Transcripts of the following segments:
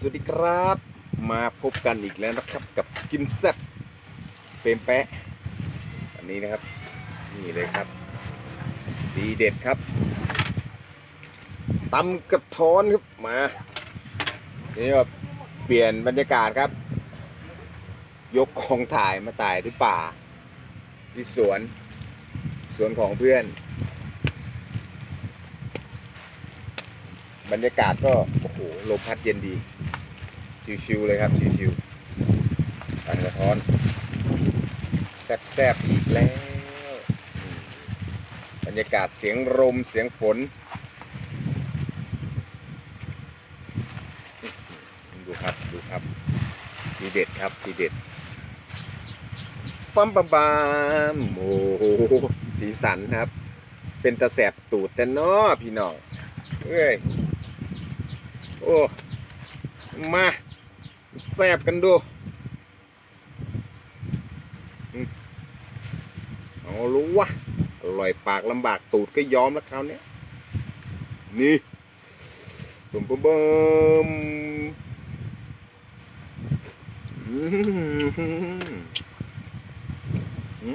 สวัสดีครับ มาพบกันอีกแล้วนะครับกับกินแซ่บเปรมแปะอันนี้นะครับ นี่เลยครับ ดีเด็ดครับตำกระท้อนครับมานี่ก็เปลี่ยนบรรยากาศครับ ยกของถ่ายมาถ่ายที่ป่า ที่สวน สวนของเพื่อน บรรยากาศก็ โอ้โหลมพัดเย็นดี ชิวๆเลยครับชิวๆตันกระท้อนแซบๆอีกแล้วบรรยากาศเสียงลมเสียงฝนดูครับดูครับทีเด็ดครับทีเด็ดปั๊มปั๊มปั๊มโอ้โหสีสันครับ เป็นตะแสบตูดแต่นอพี่น้องเอ้ยโอ้มา แซบกันดูเอารู้วะอร่อยปากลำบากตูดก็ยอมแล้วคราวนี้นี่บุ้มบุ้มบมอืมอืมอื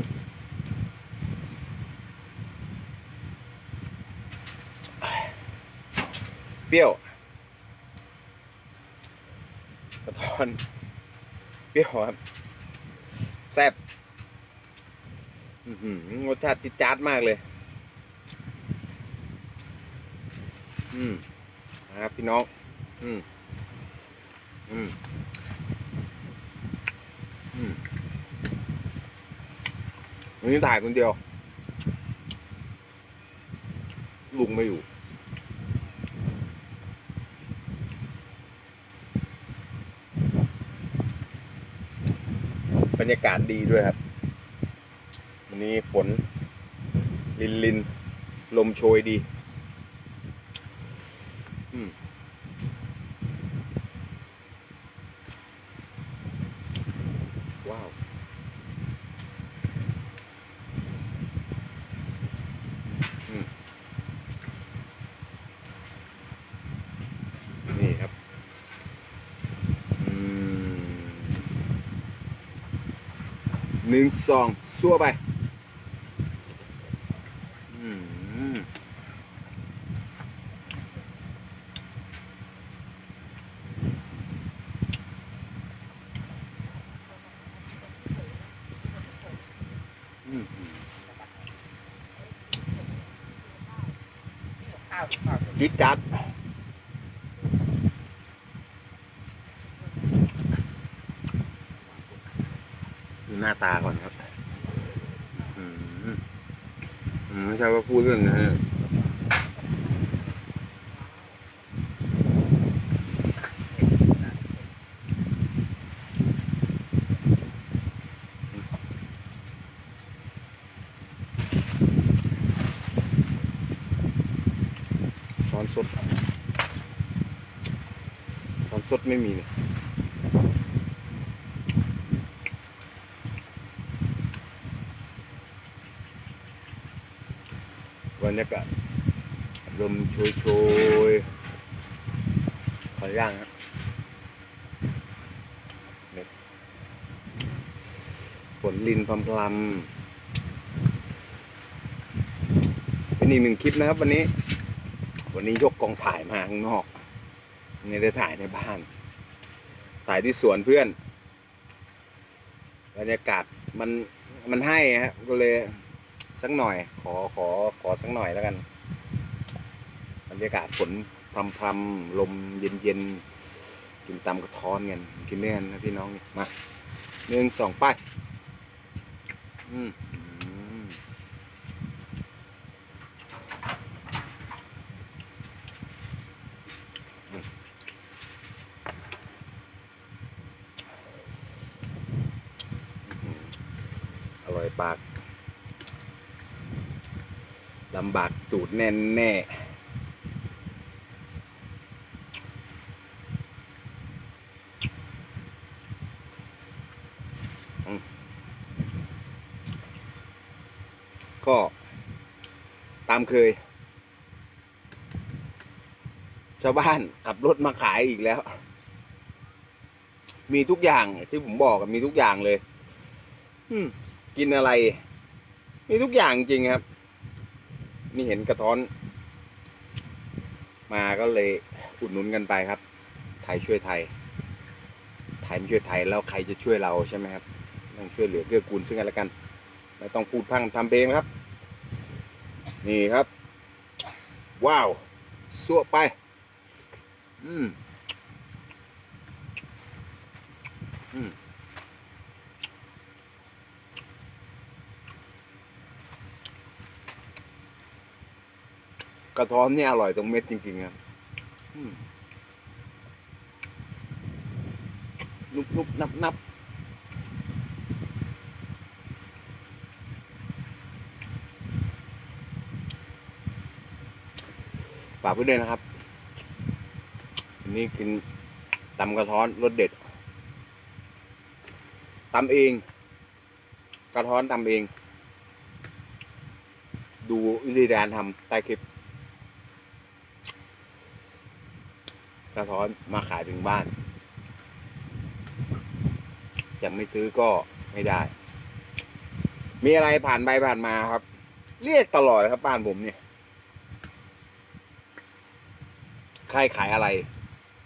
ม เปรี้ยวกระทอนเปรี้ยวครับแซ่บอื้อหือรสชาติจิดจาดมากเลย อืมนะครับพี่น้อง อืม อืม อืมวันนี้ถ่ายคนเดียว ลุงไม่อยู่ บ รรยากาศดีด้วยครับ วันนี้ฝนลินลินลมโชยดี อืมว้าว อืมนี่ครับ อืม หนึ่งสองซัวไปจิ๊ดจัดหน้าตาก่อน พูดเรื่องนะฮะช้อนสดช้อนสดไม่มีเนี่ย บรรยากาศลมโชยโชยขอย่างฮะฝนลินพรำพรำเป็นอีกหนึ่งคลิปนะครับวันนี้ วันนี้ยกกองถ่ายมาข้างนอกไม่ได้ถ่ายในบ้าน ถ่ายที่สวนเพื่อน บรรยากาศมันมันให้ฮะก็เลย สักหน่อย ขอขอขอสักหน่อยแล้วกัน บรรยากาศฝนพรำพรำๆลมเย็นเย็นๆกินตำกระท้อนกันกินเนื้อนนะพี่น้องนี่มาหนึ่งสองไปอืมอืมอืมอืมอร่อยปาก ลำบากตูดแน่แน่ก็ตามเคย ชาวบ้านขับรถมาขายอีกแล้ว มีทุกอย่างที่ผมบอกมีทุกอย่างเลยกินอะไร มีทุกอย่างจริงครับ นี่เห็นกระท้อน มาก็เลยอุดหนุนกันไปครับ ไทยช่วยไทย ไทยไม่ช่วยไทยแล้วใครจะช่วยเราใช่ไหมครับต้องช่วยเหลือเกื้อกูลซึ่งกันและกัน ไม่ต้องพูดพังทำเพลงครับ นี่ครับ ว้าวสวไป อืม อืม กระท้อนเนี่ยอร่อยตรงเม็ดจริงๆครับนุบนุบนับนับฝากไว้ด้วยนะครับนนี้กินตำกระท้อนรสเด็ดตำเอง กระท้อนตำเอง ดูวิธีการทำใต้คลิป กระท้อนมาขายถึงบ้านจะไม่ซื้อก็ไม่ได้ มีอะไรผ่านไปผ่านมาครับ เรียกตลอดครับบ้านผมเนี่ยใครขายอะไร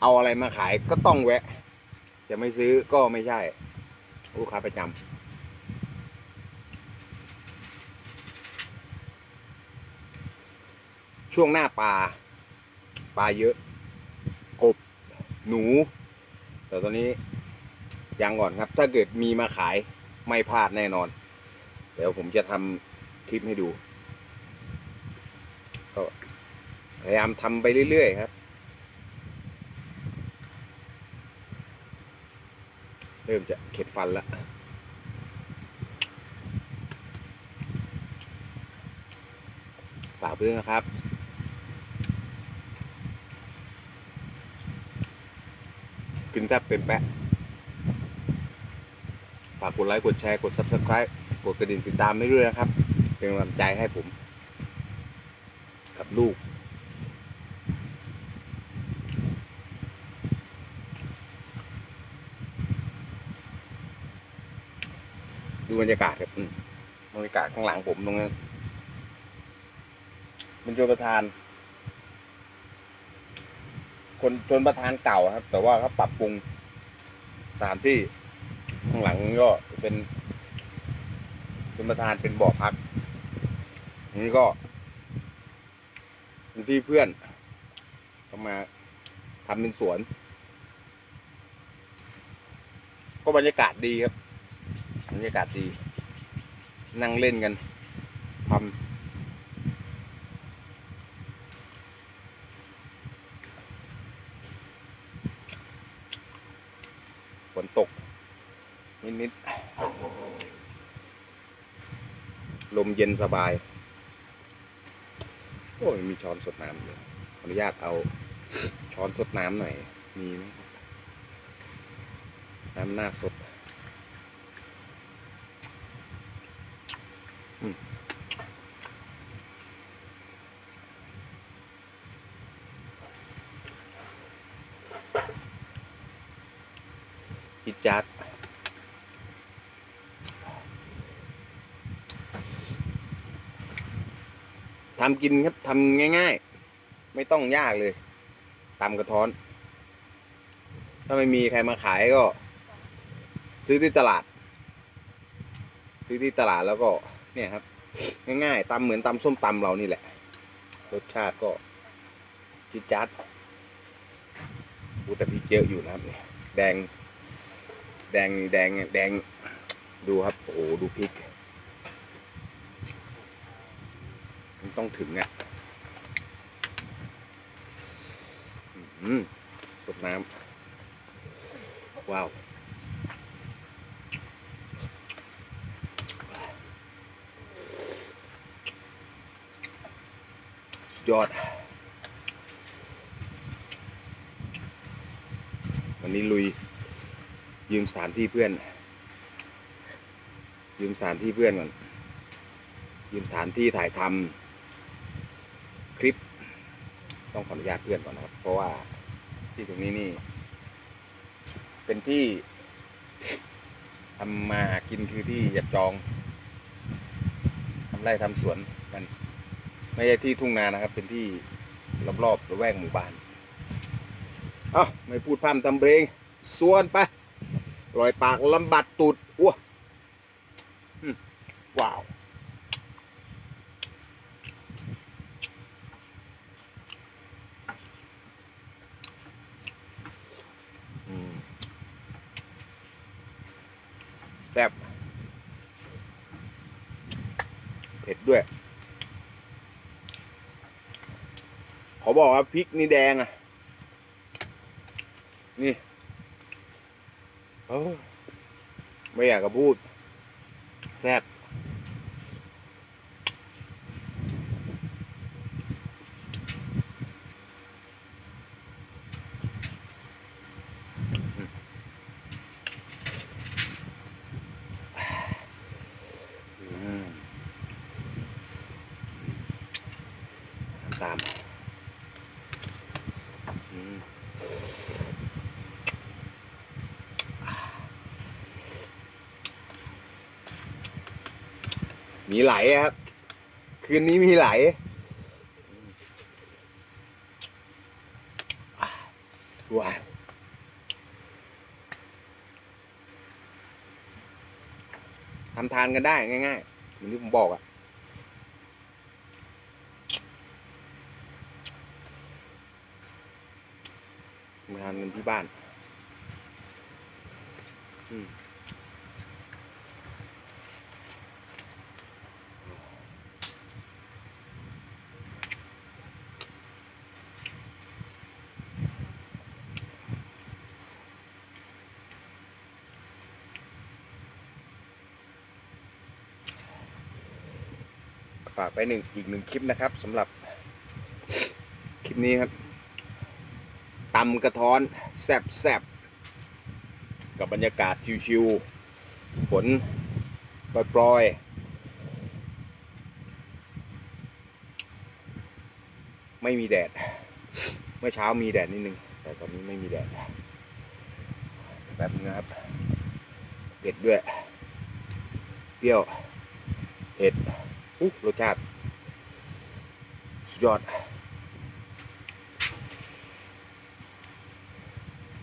เอาอะไรมาขายก็ต้องแวะ จะไม่ซื้อก็ไม่ใช่ลูกค้าประจำช่วงหน้าปลาปลาเยอะ หนู แต่ตอนนี้ยังก่อนครับ ถ้าเกิดมีมาขายไม่พลาดแน่นอน เดี๋ยวผมจะทำคลิปให้ดู ก็พยายามทำไปเรื่อย ๆ ครับ เริ่มจะเข็ดฟันแล้วฝากเพื่อนนะครับ กินแทบเป็นแปะฝากกดไลค์กดแชร์กด subscribe กดกระดิ่งติดตามได้ด้วยนะครับ เป็นกำลังใจให้ผม กับลูก ดูบรรยากาศครับบรรยากาศข้างหลังผมตรงนั้นเป็นชนประธาน คนชนประธานเก่าครับ แต่ว่าเขาปรับปรุงสถานที่ข้างหลังก็เป็นชนประธานเป็นบ่อพักนนี้ก็เป็นที่เพื่อนเขามาทำเป็นสวน ก็บรรยากาศดีครับบรรยากาศดี นั่งเล่นกันทำฝนตก นิดๆลมเย็นสบาย โอ้ยมีช้อนสดน้ำเลยขออนุญาตเอาช้อนสดน้ำหน่อย มีไหมครับน้ำหน้าสดพิจัด ทำกินครับทำง่าย ๆ ไม่ต้องยากเลยตำกระท้อน ถ้าไม่มีใครมาขายก็ ซื้อที่ตลาด ซื้อที่ตลาดแล้วก็ เนี่ยครับ ง่ายๆตำเหมือนตำส้มตำเรานี่แหละ รสชาติก็จิจัดอูแต่พริเยอะอยู่นะครับเนี่ยแดง แดงแดงแดงดูครับ โอ้โหดูพริก มัน ต้องถึงอะอืมตกน้ำว้าวสุดยอด วันนี้ลุย ยืมสถานที่เพื่อน ยืมสถานที่เพื่อนก่อนยืมสถานที่ถ่ายทคลิป ต้องขออนุญาตเพื่อนก่อนนะครับ เพราะว่าที่ตรงนี้นี่ เป็นที่ทำมาหากินคือที่จับจองทำไร่ทำสวนกันไม่ใช่ที่ทุ่งนานะครับ เป็นที่รอบๆระแวกหมู่บ้านเอ้าไม่พูดพร่ำทำเพลงส่วนไปลอยปากลำบัดตูดอ้วอืมว้าว อืมแซ่บเผ็ ด้วย ขอบอกว่าพริกนี่แดงอะ นี่โอ้ไม่อยากจะพูดแซ่บอืมตามอืม มีไหลครับ คืนนี้มีไหล ว้าวทำทานกันได้ง่ายๆเหมือนที่ผมบอกอะทำทานกันที่บ้าน อืมากไปหนึ่งอีกหนึ่งคลิปนะครับสำหรับคลิปนี้ครับตำกระท้อนแซบแซบกับบรรยากาศชิวๆฝนปล่อยๆไม่มีแดด เมื่อเช้ามีแดดนิดนึง แต่ตอนนี้ไม่มีแดดแบบนึงนะครับเผ็ดด้วย เปรี้ยวเผ็ด รสชาติ สุดยอด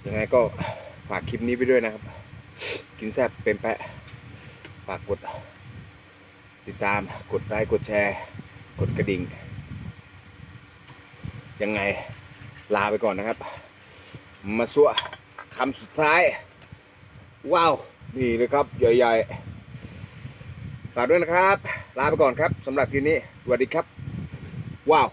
ยังไงก็ฝากคลิปนี้ไปด้วยนะครับ กินแซ่บเป็นแปะ ฝากกด ติดตามกดไลค์กดแชร์ กดกระดิ่ง ยังไงลาไปก่อนนะครับ มาสัวคำสุดท้าย ว้าว นี่เลยครับ ใหญ่ ๆ ฝากด้วยนะครับ ลาไปก่อนครับสำหรับคลิปนี้สวัสดีครับ ว้าว